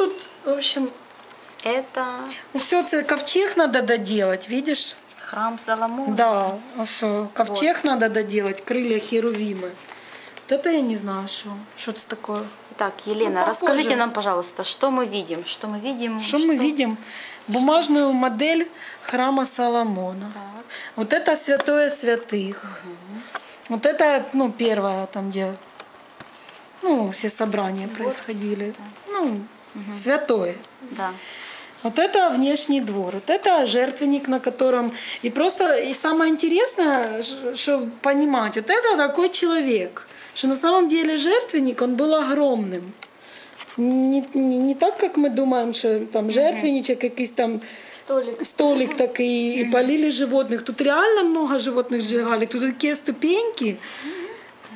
тут, в общем, Это все це ковчег надо доделать, видишь? храм Соломона. Да, все, ковчег надо доделать, крылья херувимы. Вот это я не знаю, что, что это такое. Итак, Елена, Ну, расскажите нам, пожалуйста, что мы видим? Что мы видим? Что мы видим? Бумажную модель храма Соломона. Так. Вот это святое святых. Вот это, ну, первое, там, где, ну, все собрания происходили. Ну, святое. Да. Вот это внешний двор, вот это жертвенник, на котором... И просто, и самое интересное, ш- что понимать, вот это такой человек, что на самом деле жертвенник, он был огромным. Не, не, не так, как мы думаем, что там жертвенничек, якийсь там Столик. столик такий, и полили животных. Тут реально много животных сжигали, тут такие ступеньки.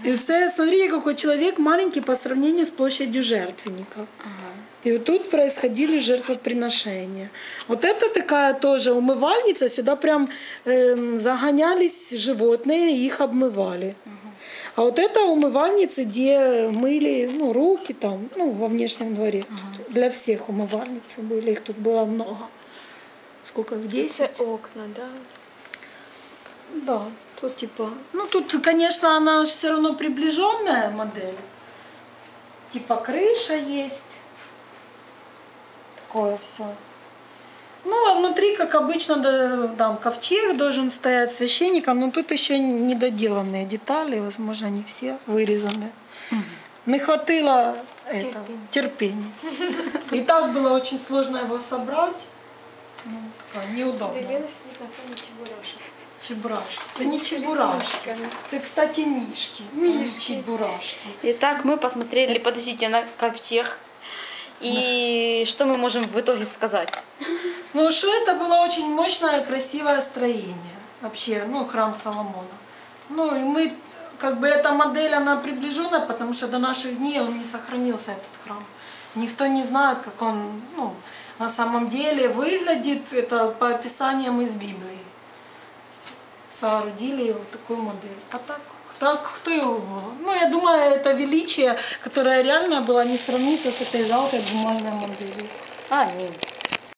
И це, смотри, какой человек маленький по сравнению с площадью жертвенника. И вот тут происходили жертвоприношения. Вот это такая тоже умывальница, сюда прям эм, загонялись животные, их обмывали. А вот это умывальницы, где мыли ну, руки там, ну, во внешнем дворе. Тут для всех умывальницы были, их тут было много. Сколько их? 10? Це окна, да? Да, тут типа... Ну, тут, конечно, она все равно приближенная модель. Типа крыша есть. Такое все. Ну, а внутри, как обычно, там ковчег должен стоять священником, но тут еще недоделанные детали, возможно, не все вырезаны. Не хватило этого, терпения. И так было очень сложно его собрать. Ну, неудобно. На. Чебурашки. Це не чебурашки. Це, кстати, мішки. Мішки. Чебурашки. Итак, мы посмотрели, подождите, на ковчег. И что мы можем в итоге сказать? Ну, что это было очень мощное, красивое строение. Вообще, ну, храм Соломона. Ну, и мы, как бы, эта модель, она приближенная, потому что до наших дней он не сохранился, этот храм. Никто не знает, как он, ну, на самом деле выглядит. Это по описаниям из Библии. Соорудили вот такую модель. А так, так кто его? Ну, я думаю, это величие, которое реально было не сравнить с этой жалкой бумажной моделью. А, нет.